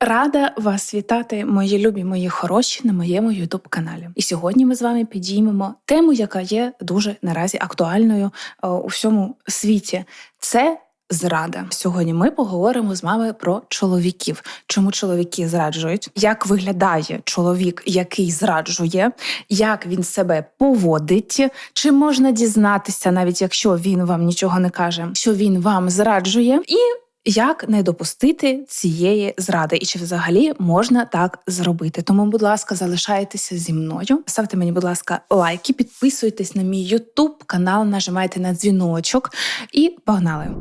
Рада вас вітати, мої любі, мої хороші на моєму ютуб каналі. І сьогодні ми з вами підіймемо тему, яка є дуже наразі актуальною е, у всьому світі. Це зрада. Сьогодні ми поговоримо з вами про чоловіків. Чому чоловіки зраджують? Як виглядає чоловік, який зраджує, як він себе поводить? Чи можна дізнатися, навіть якщо він вам нічого не каже, що він вам зраджує? І як не допустити цієї зради, і чи взагалі можна так зробити? Тому, будь ласка, залишайтеся зі мною. Ставте мені, будь ласка, лайки, підписуйтесь на мій Ютуб канал, нажимайте на дзвіночок і погнали!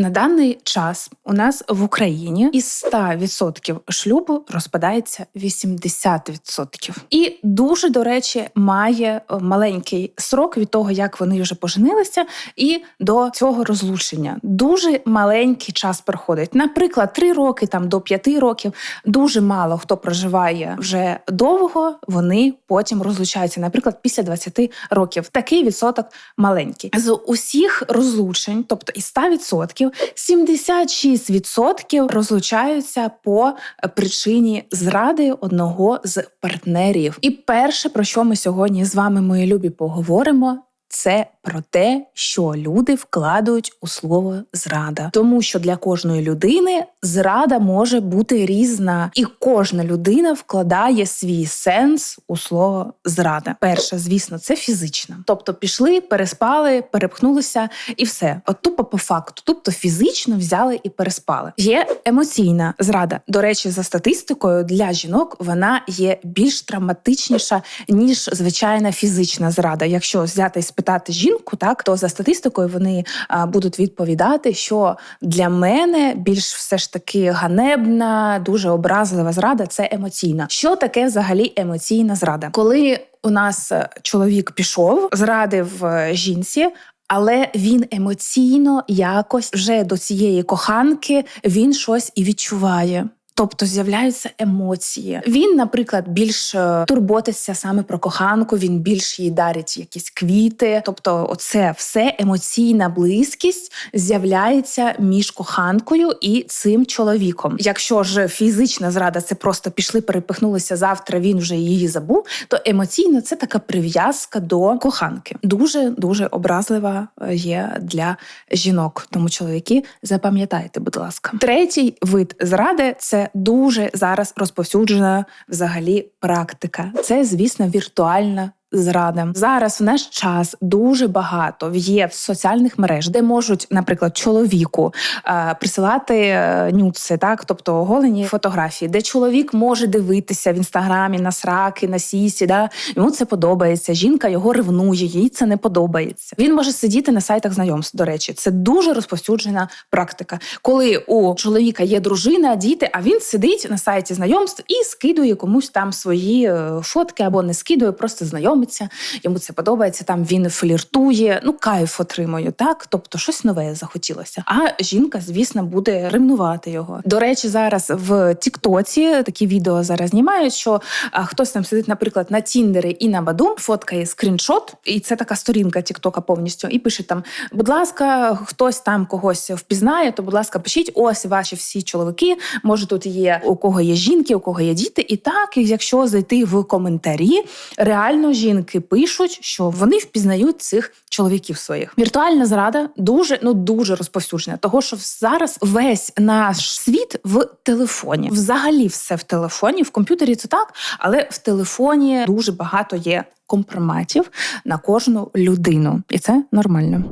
На даний час у нас в Україні із 100% шлюбу розпадається 80%. І дуже, до речі, має е, маленький срок від того, як вони вже поженилися, і до цього розлучення. Дуже маленький час проходить. Наприклад, 3 роки там до 5 років. Дуже мало хто проживає вже довго. Вони потім розлучаються. Наприклад, після 20 років. Такий відсоток маленький. З усіх розлучень, тобто із 100%, 76% розлучаються по причині зради одного з партнерів. І перше, про що ми сьогодні з вами, мої любі, поговоримо, це про те, що люди вкладають у слово зрада, тому що для кожної людини зрада може бути різна, і кожна людина вкладає свій сенс у слово зрада. Перше, звісно, це фізична. Тобто пішли, переспали, перепхнулися і все. От тупо по факту, тобто фізично взяли і переспали. Є емоційна зрада. До речі, за статистикою для жінок вона є більш травматичніша ніж звичайна фізична зрада. Якщо взяти і спитати жінку, жінку, так то за статистикою вони будуть відповідати, що для мене більш все ж таки ганебна, дуже образлива зрада це емоційна. Що таке взагалі емоційна зрада? Коли у нас е, чоловік пішов, зрадив е, жінці. Але він емоційно якось вже до цієї коханки він щось і відчуває. Тобто з'являються емоції. Він, наприклад, більш е, турботиться саме про коханку, він більш їй дарить якісь квіти. Тобто, оце все емоційна близькість з'являється між коханкою і цим чоловіком. Якщо ж фізична зрада це просто пішли, перепихнулися завтра. Він вже її забув, то емоційно це така прив'язка до коханки. Дуже дуже образлива е, є для жінок. Тому чоловіки запам'ятайте, будь ласка, третій вид зради це дуже зараз розповсюджена взагалі практика. Це, звісно, віртуальна зрада. Зараз в наш час дуже багато є в соціальних мереж, де можуть, наприклад, чоловіку е, присилати е, нюци, так тобто оголені фотографії, де чоловік може дивитися в інстаграмі на сраки, на сісі. Да? Йому це подобається. Жінка його ревнує, їй це не подобається. Він може сидіти на сайтах знайомств. До речі, це дуже розповсюджена практика, коли у чоловіка є дружина, діти, а він сидить на сайті знайомств і скидує комусь там свої е, фотки або не скидує, просто знайом знайомиться, йому це подобається. Там він фліртує, ну кайф отримує, так тобто щось нове захотілося. А жінка, звісно, буде ревнувати його. До речі, зараз в Тіктоці такі відео зараз знімають, що хтось там сидить, наприклад, на Тіндері і на Баду, фоткає скріншот, і це така сторінка Тіктока повністю, і пише там: будь ласка, хтось там когось впізнає, то будь ласка, пишіть ось ваші всі чоловіки. Може, тут є у кого є жінки, у кого є діти, і так, якщо зайти в коментарі, реально жінка жінки пишуть, що вони впізнають цих чоловіків своїх. Віртуальна зрада дуже ну дуже розповсюджена, того що зараз весь наш світ в телефоні. Взагалі, все в телефоні, в комп'ютері це так, але в телефоні дуже багато є компроматів на кожну людину, і це нормально.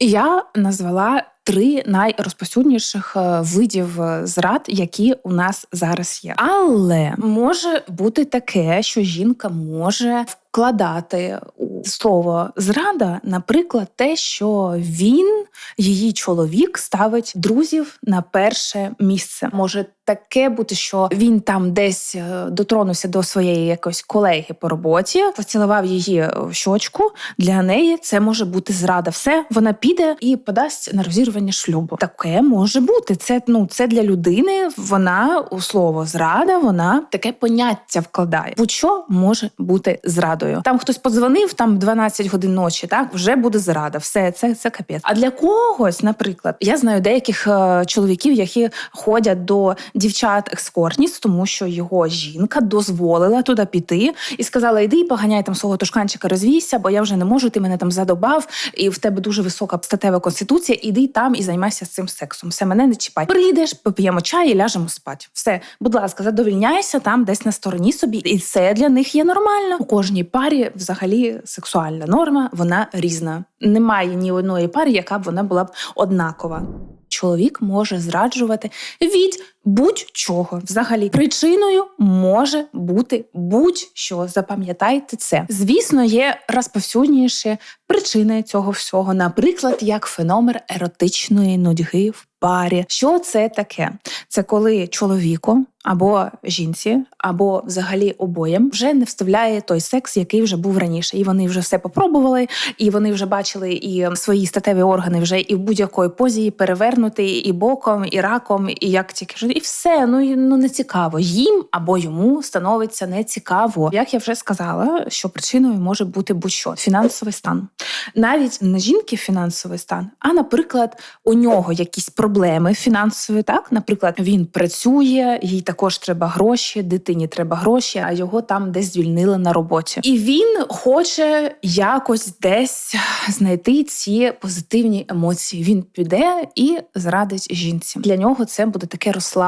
Я назвала три найрозповсюдніших е, видів е, зрад, які у нас зараз є. Але може бути таке, що жінка може вкладати у слово зрада, наприклад, те, що він, її чоловік, ставить друзів на перше місце. Може таке бути, що він там десь е, дотронувся до своєї якоїсь колеги по роботі, поцілував її в щочку. Для неї це може бути зрада. Все вона піде і подасть на розірвання шлюбу. Таке може бути. Це ну це для людини. Вона у слово зрада, вона таке поняття вкладає. Будь-що може бути зрадою. Зрадою. Там хтось подзвонив, там 12 годин ночі, так вже буде зрада. Все це це капець. А для когось, наприклад, я знаю деяких е, чоловіків, які ходять до дівчат екскортність, тому що його жінка дозволила туди піти і сказала: Іди, поганяй там свого тушканчика, розвійся, бо я вже не можу. Ти мене там задобав, і в тебе дуже висока статева конституція. Іди там і займайся цим сексом. Все мене не чіпай. Прийдеш, поп'ємо чай і ляжемо спати. Все, будь ласка, задовільняйся там, десь на стороні собі, і це для них є нормально. У кожній парі, взагалі, сексуальна норма, вона різна. Немає ні одної пари, яка б вона була б однакова. Чоловік може зраджувати від будь-чого. Взагалі, причиною може бути будь-що. Запам'ятайте це. Звісно, є розповсюдніші причини цього всього, наприклад, як феномен еротичної нудьги в парі. Що це таке? Це коли чоловіку або жінці, або взагалі обоєм вже не вставляє той секс, який вже був раніше, і вони вже все попробували, і вони вже бачили і свої статеві органи вже і в будь-якої позі перевернути, і боком, і раком, і як тільки і все. Ну ну не цікаво. Їм або йому становиться не цікаво. Як я вже сказала, що причиною може бути будь-що фінансовий стан, навіть не жінки фінансовий стан, а наприклад, у нього якісь проблеми фінансові. Так, наприклад, він працює, їй також треба гроші, дитині треба гроші, а його там десь звільнили на роботі, і він хоче якось десь знайти ці позитивні емоції. Він піде і зрадить жінці. Для нього це буде таке розслаблення.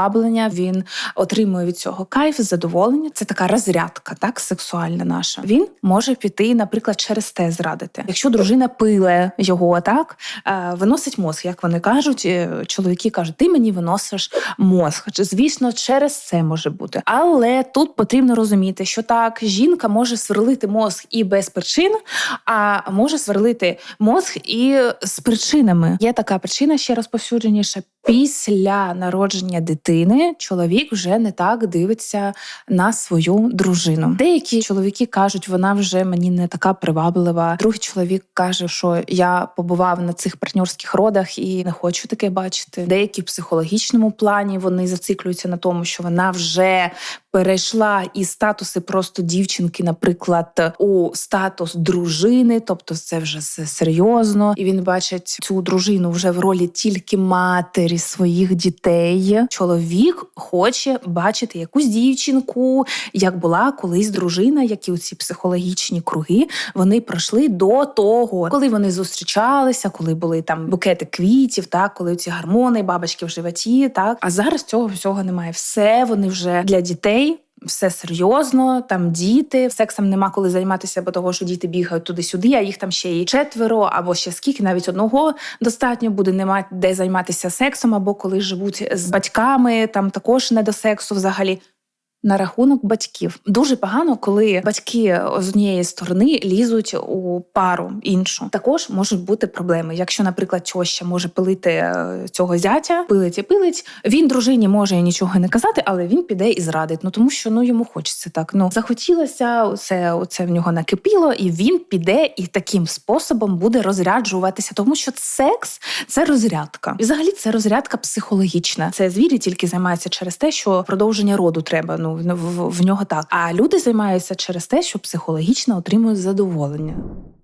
Він отримує від цього кайф, задоволення. Це така розрядка, так сексуальна наша. Він може піти, наприклад, через те зрадити. Якщо дружина пиле його, так е, виносить мозг, як вони кажуть. е, Чоловіки кажуть, ти мені виносиш мозг. Звісно, через це може бути. Але тут потрібно розуміти, що так, жінка може сверлити мозг і без причин, а може сверлити мозг і з причинами. Є така причина ще розповсюдженіша. Після народження дитини чоловік вже не так дивиться на свою дружину. Деякі чоловіки кажуть, вона вже мені не така приваблива. Другий чоловік каже, що я побував на цих партнерських родах і не хочу таке бачити. Деякі в психологічному плані вони зациклюються на тому, що вона вже перейшла із статуси просто дівчинки, наприклад, у статус дружини, тобто це вже серйозно, і він бачить цю дружину вже в ролі тільки матері своїх дітей. Чоловік хоче бачити якусь дівчинку, як була колись дружина, які у ці психологічні круги вони пройшли до того, коли вони зустрічалися, коли були там букети квітів, так коли ці гармони, бабочки в животі, так а зараз цього всього немає. Все вони вже для дітей. Все серйозно, там діти, сексом нема коли займатися, бо того, що діти бігають туди-сюди, а їх там ще і четверо, або ще скільки, навіть одного достатньо буде нема де займатися сексом, або коли живуть з батьками, там також не до сексу взагалі. На рахунок батьків дуже погано, коли батьки з однієї сторони лізуть у пару іншу. Також можуть бути проблеми. Якщо, наприклад, тьоща може пилити е, цього зятя, пилить і пилить. Він дружині може нічого не казати, але він піде і зрадить. Ну тому що ну йому хочеться так. Ну захотілося, це оце в нього накипіло, і він піде і таким способом буде розряджуватися, тому що секс це розрядка. І взагалі це розрядка психологічна. Це звірі тільки займаються через те, що продовження роду треба. Ну в, в, в нього так. А люди займаються через те, що психологічно отримують задоволення.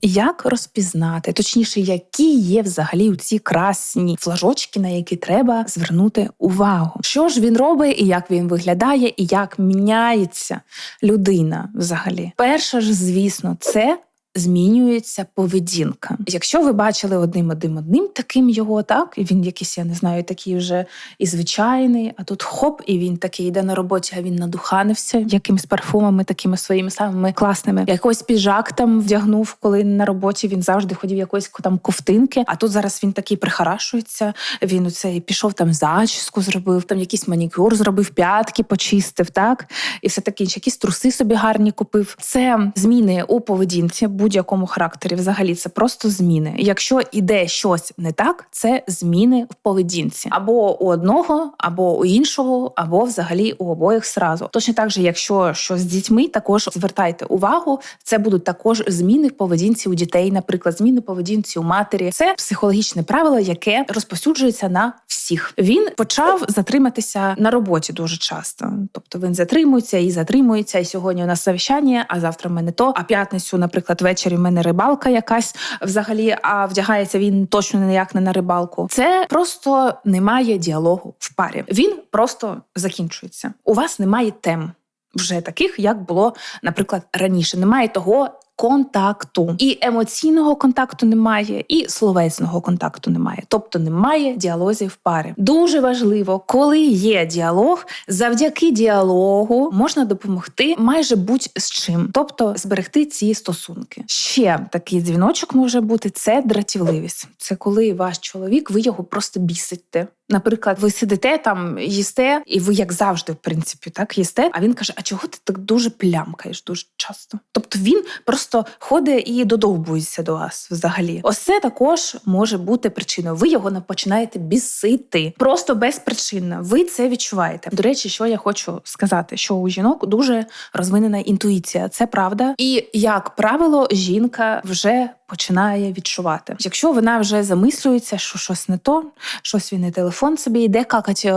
Як розпізнати, точніше, які є взагалі у ці красні флажочки, на які треба звернути увагу? Що ж він робить, і як він виглядає, і як міняється людина взагалі? Перше ж, звісно, це змінюється поведінка. Якщо ви бачили одним одним одним таким його, так і він якийсь, я не знаю, такий вже і звичайний, а тут хоп, і він такий йде на роботі, а він надуханився якимись парфумами, такими своїми самими класними. Якийсь піджак там вдягнув, коли на роботі він завжди ходив якоїсь там ковтинки. А тут зараз він такий прихарашується. Він оцей пішов там зачіску, зробив, там якийсь манікюр зробив, п'ятки почистив, так і все таке інше. Якісь труси собі гарні купив. Це зміни у поведінці будь-якому характері. Взагалі, це просто зміни. Якщо іде щось не так, це зміни в поведінці або у одного, або у іншого, або взагалі у обоїх зразу. Точно так же, якщо що з дітьми, також звертайте увагу, це будуть також зміни в поведінці у дітей, наприклад, зміни в поведінці у матері. Це психологічне правило, яке розповсюджується на всіх. Він почав затриматися на роботі дуже часто. Тобто він затримується і затримується. І сьогодні у нас совіщання, а завтра в мене то. А п'ятницю, наприклад, ввечері в мене рибалка якась взагалі. А вдягається він точно ніяк не на рибалку. Це просто немає діалогу в парі. Він просто закінчується. У вас немає тем. Вже таких, як було, наприклад, раніше. Немає того контакту. І емоційного контакту немає, і словесного контакту немає. Тобто немає діалозів в парі. Дуже важливо, коли є діалог, завдяки діалогу можна допомогти майже будь-з чим, тобто зберегти ці стосунки. Ще такий дзвіночок може бути це дратівливість. Це коли ваш чоловік, ви його просто бісите. Наприклад, ви сидите там, їсте, і ви, як завжди, в принципі, так їсте. А він каже: А чого ти так дуже плямкаєш дуже часто? Тобто він просто ходить і додовбується до вас взагалі. Ось також може бути причиною. Ви його не починаєте бісити просто безпричинно. Ви це відчуваєте. До речі, що я хочу сказати, що у жінок дуже розвинена інтуїція, це правда. І як правило, жінка вже починає відчувати. Якщо вона вже замислюється, що щось не то, щось він і телефон собі йде какать, е,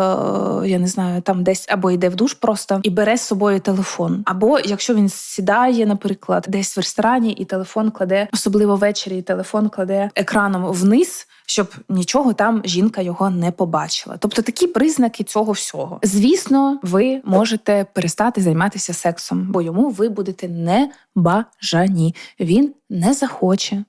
я не знаю, там десь або йде в душ просто і бере з собою телефон. Або якщо він сідає, наприклад, десь в ресторані, і телефон кладе, особливо ввечері, і телефон кладе екраном вниз. Щоб нічого там жінка його не побачила, тобто такі признаки цього всього. Звісно, ви можете перестати займатися сексом, бо йому ви будете не бажані. Він не захоче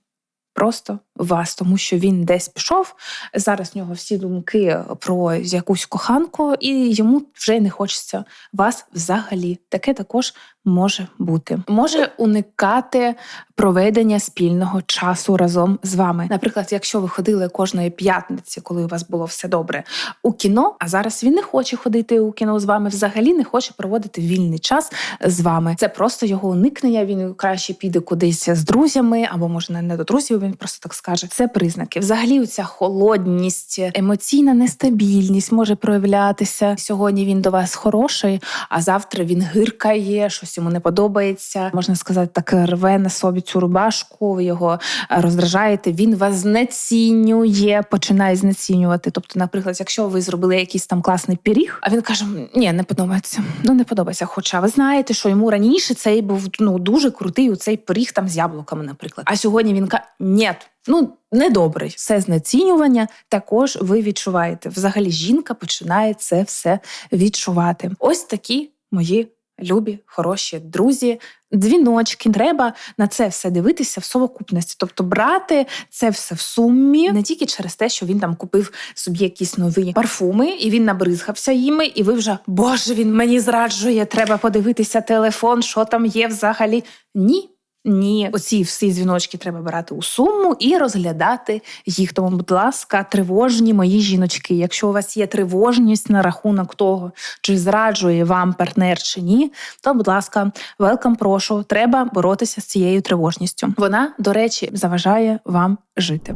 просто вас, тому що він десь пішов. Зараз в нього всі думки про якусь коханку, і йому вже не хочеться вас взагалі. Таке також може бути. Може уникати проведення спільного часу разом з вами. Наприклад, якщо ви ходили кожної п'ятниці, коли у вас було все добре, у кіно, а зараз він не хоче ходити у кіно з вами, взагалі не хоче проводити вільний час з вами. Це просто його уникнення. Він краще піде кудись з друзями, або може не до друзів. Він просто так скаже. Це признаки. Взагалі, ця холодність, емоційна нестабільність може проявлятися. Сьогодні він до вас хороший, а завтра він гиркає, щось йому не подобається. Можна сказати, так рве на собі цю рубашку, ви його роздражаєте. Він вас знецінює, починає знецінювати. Тобто, наприклад, якщо ви зробили якийсь там класний пиріг, а він каже: Ні, не подобається. Ну не подобається. Хоча ви знаєте, що йому раніше цей був ну дуже крутий у цей пиріг там з яблуками, наприклад. А сьогодні він каже, ні. Ну, недобрий. Все знецінювання також ви відчуваєте. Взагалі, жінка починає це все відчувати. Ось такі мої любі, хороші друзі, дзвіночки. Треба на це все дивитися в совокупності, тобто брати це все в сумі, не тільки через те, що він там купив собі якісь нові парфуми, і він набризгався їми, і ви вже Боже, він мені зраджує. Треба подивитися телефон, що там є взагалі. Ні. Ні, оці всі дзвіночки треба брати у суму і розглядати їх. Тому, будь ласка, тривожні мої жіночки. Якщо у вас є тривожність на рахунок того, чи зраджує вам партнер чи ні, то, будь ласка, велкам, прошу, треба боротися з цією тривожністю. Вона, до речі, заважає вам жити.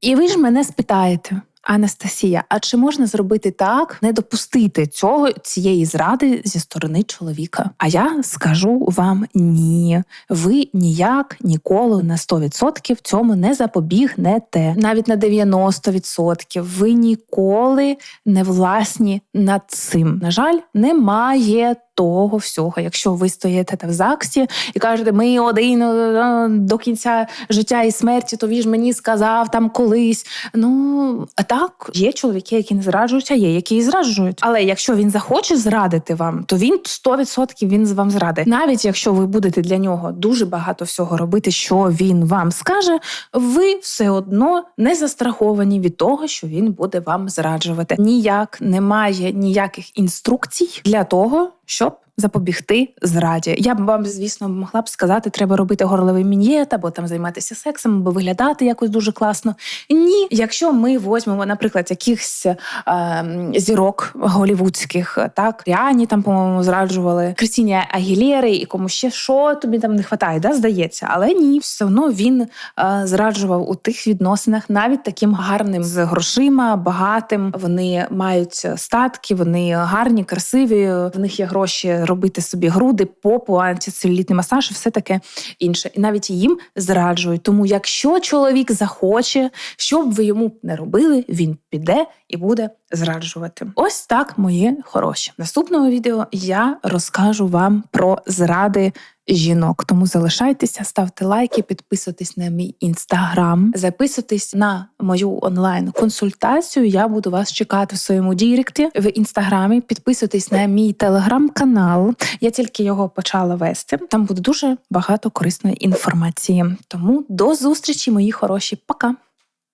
І ви ж мене спитаєте. Анастасія, а чи можна зробити так, не допустити цього цієї зради зі сторони чоловіка? А я скажу вам ні. Ви ніяк ніколи на 100% цьому не запобігнете. Навіть на 90% ви ніколи не власні над цим. На жаль, немає того всього. Якщо ви стоїте в ЗАГСі і кажете, ми один е, до кінця життя і смерті, то він ж мені сказав там колись. Ну а так є чоловіки, які не зраджуються, є які і зраджують. Але якщо він захоче зрадити вам, то він 100% він з вам зрадить. Навіть якщо ви будете для нього дуже багато всього робити, що він вам скаже, ви все одно не застраховані від того, що він буде вам зраджувати. Ніяк немає ніяких інструкцій для того, щоб запобігти зраді. Я б вам, звісно, могла б сказати, треба робити горловий мін'єт або там займатися сексом, або виглядати якось дуже класно. Ні, якщо ми візьмемо, наприклад, якихось е, зірок голівудських, так Ріані там, по-моєму, зраджували Крістіні Агілєри і кому ще що тобі там не вистачає, да, здається. Але ні, все одно він е, зраджував у тих відносинах, навіть таким гарним з грошима, багатим. Вони мають статки, вони гарні, красиві. В них є гроші робити собі груди, попу, антицелюлітний масаж, все таке інше. І навіть їм зраджують. Тому, якщо чоловік захоче, що б ви йому не робили, він піде і буде зраджувати. Ось так, мої хороші. Наступного відео я розкажу вам про зради. Жінок, тому залишайтеся, ставте лайки, підписуйтесь на мій інстаграм, записуйтесь на мою онлайн-консультацію. Я буду вас чекати в своєму діректі в інстаграмі. Підписуйтесь на мій телеграм-канал. Я тільки його почала вести. Там буде дуже багато корисної інформації. Тому до зустрічі, мої хороші. Пока.